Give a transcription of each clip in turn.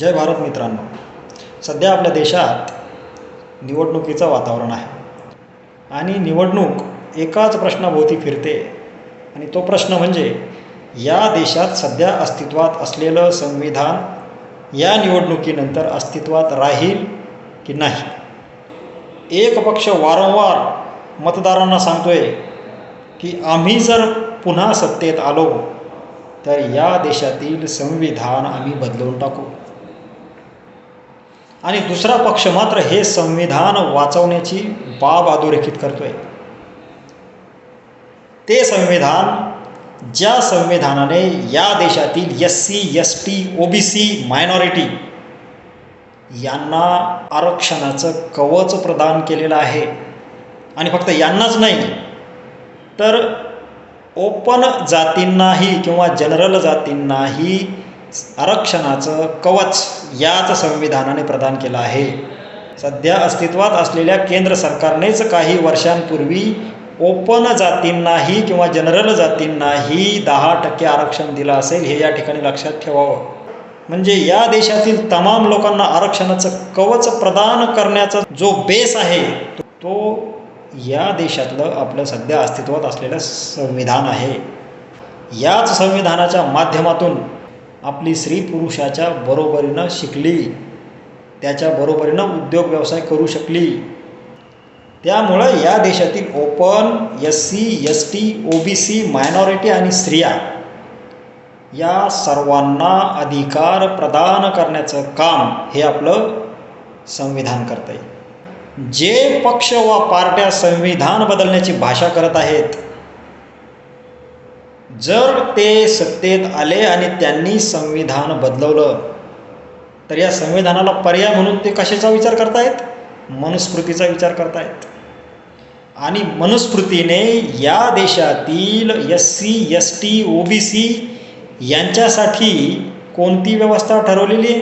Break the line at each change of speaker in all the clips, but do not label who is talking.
जय भारत मित्रांनो. सध्या आपल्या देशात निवडणुकीचं वातावरण आहे. आणि निवडणूक एकाच प्रश्नाभोवती फिरते. आणि तो प्रश्न म्हणजे या देशात सध्या अस्तित्वात असलेलं संविधान या निवडणुकीनंतर अस्तित्वात राहील की नाही? एक पक्ष वारंवार मतदारांना सांगतोय की आम्ही जर पुन्हा सत्तेत आलो तर या देशातील संविधान आम्ही बदलवून टाकू. आणि दुसरा पक्ष मात्र हे संविधान वाचवण्याची बाब अधोरेखित करतोय. ते संविधान ज्या संविधानाने या देशातील S C S T O B C minority यांना आरक्षणाचं कवच प्रदान केलेलं आहे आणि फक्त यांनाच नाही तर ओपन जातींनाही किंवा जनरल जातींनाही आरक्षणाचं कवच याच संविधानाने प्रदान केलं आहे. सध्या अस्तित्वात असलेल्या केंद्र सरकारनेच काही वर्षांपूर्वी ओपन जातींनाही किंवा जनरल जातींनाही दहा टक्के आरक्षण दिलं असेल हे या ठिकाणी लक्षात ठेवावं. म्हणजे या देशातील तमाम लोकांना आरक्षणाचं कवच प्रदान करण्याचा जो बेस आहे तो या देशातलं आपलं सध्या अस्तित्वात असलेलं संविधान आहे. याच संविधानाच्या माध्यमातून आपली स्त्री पुरुषाच्या बरोबरीनं शिकली. त्याच्या बरोबरीनं उद्योग व्यवसाय करू शकली. त्यामुळं या देशातील open S C S T O B C minority आणि स्त्रिया या सर्वांना अधिकार प्रदान करण्याचं काम हे आपलं संविधान करत जे पक्ष व पार्ट्या संविधान बदलण्याची भाषा करत आहेत जर ते सत्तेत आले आणि त्यांनी संविधान बदलवलं तर या संविधानाला पर्याय म्हणून ते कशाचा विचार करतायत? मनुस्मृतीचा विचार करतायत. आणि मनुस्मृतीने या देशातील S C S T O B C यांच्यासाठी कोणती व्यवस्था ठरवलेली आहे?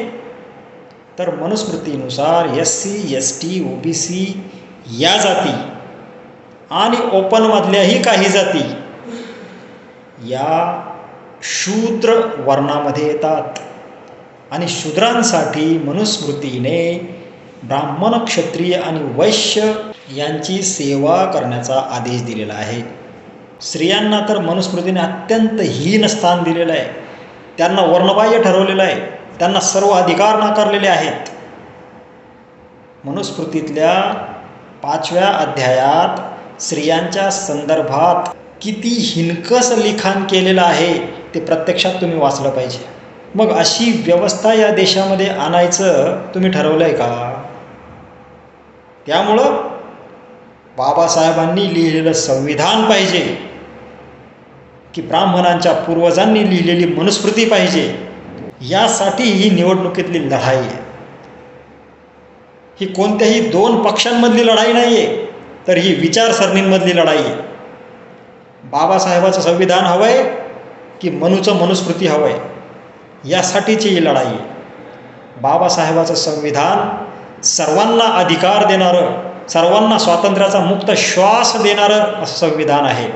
तर मनुस्मृतीनुसार S C S T O B C या जाती आणि ओपनमधल्याही काही जाती या शूद्र वर्णामध्ये येतात. आणि शूद्रांसाठी मनुस्मृतीने ब्राह्मण क्षत्रिय आणि वैश्य यांची सेवा करण्याचा आदेश दिलेला आहे. स्त्रियांना तर मनुस्मृतीने अत्यंत हीन स्थान दिलेलं आहे. त्यांना वर्णबाह्य ठरवलेलं आहे. त्यांना सर्व अधिकार नाकारलेले आहेत. मनुस्मृतीतल्या पाचव्या अध्यायात स्त्रियांच्या संदर्भात किती हिनकस लिखाण केलेलं आहे ते प्रत्यक्षात तुम्ही वाचलं पाहिजे. मग अशी व्यवस्था या देशामध्ये आणायचं तुम्ही ठरवलं आहे का? त्यामुळं बाबासाहेबांनी लिहिलेलं संविधान पाहिजे की ब्राह्मणांच्या पूर्वजांनी लिहिलेली मनुस्मृती पाहिजे यासाठी ही निवडणुकीतली लढाई आहे. ही कोणत्याही दोन पक्षांमधली लढाई नाही आहे तर ही विचारसरणींमधली लढाई आहे. बाबासाहेबाचं संविधान हवं आहे की मनूचं मनुस्मृती हवं आहे यासाठीची ही लढाई आहे. बाबासाहेबाचं संविधान सर्वांना अधिकार देणारं सर्वांना स्वातंत्र्याचा मुक्त श्वास देणारं असं संविधान आहे.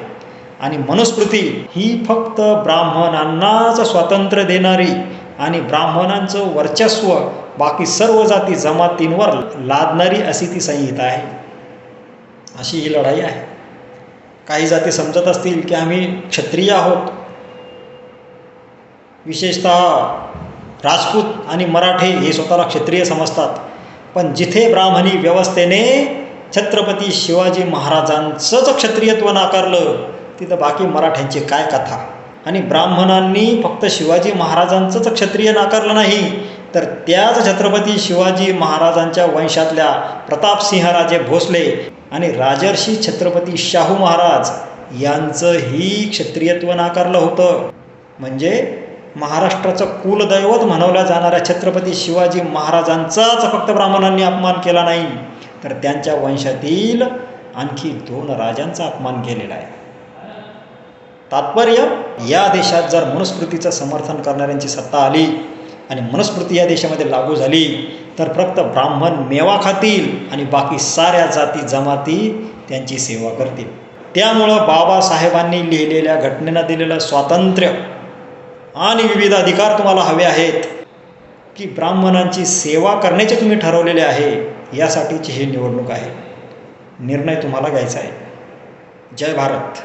आणि मनुस्मृती ही फक्त ब्राह्मणांनाच स्वातंत्र्य देणारी आणि ब्राह्मणांचं वर्चस्व बाकी सर्व जाती जमातींवर लादणारी अशी ती संहिता आहे. अशी ही लढाई आहे. काही जाती समजत असतील की आम्ही क्षत्रिय आहोत. विशेषतः राजपूत आणि मराठे हे स्वतःला क्षत्रिय समजतात. पण जिथे ब्राह्मणी व्यवस्थेने छत्रपती शिवाजी महाराजांचंच क्षत्रियत्व नाकारलं तिथं बाकी मराठ्यांची काय कथा? आणि ब्राह्मणांनी फक्त शिवाजी महाराजांचंच क्षत्रिय नाकारलं नाही तर त्याच छत्रपती शिवाजी महाराजांच्या वंशातल्या प्रतापसिंहराजे भोसले आणि राजर्षी छत्रपती शाहू महाराज यांचंही क्षत्रियत्व नाकारलं होतं. म्हणजे महाराष्ट्राचं कुलदैवत म्हणवल्या जाणाऱ्या छत्रपती शिवाजी महाराजांचाच फक्त ब्राह्मणांनी अपमान केला नाही तर त्यांच्या वंशातील आणखी दोन राजांचा अपमान केलेला आहे. तात्पर्य या देशात जर मनुस्मृतीचं समर्थन करणाऱ्यांची सत्ता आली आणि मनुस्मृती या देशामध्ये लागू झाली तर फक्त ब्राह्मण मेवा खातील आणि बाकी साऱ्या जाती जमाती त्यांची सेवा करतील. त्यामुळं बाबासाहेबांनी लिहिलेल्या घटनेनं दिलेलं स्वातंत्र्य आणि विविध अधिकार तुम्हाला हवे आहेत की ब्राह्मणांची सेवा करण्याचे तुम्ही ठरवलेले आहे यासाठीची ही निवडणूक आहे. निर्णय तुम्हाला घ्यायचा आहे. जय भारत.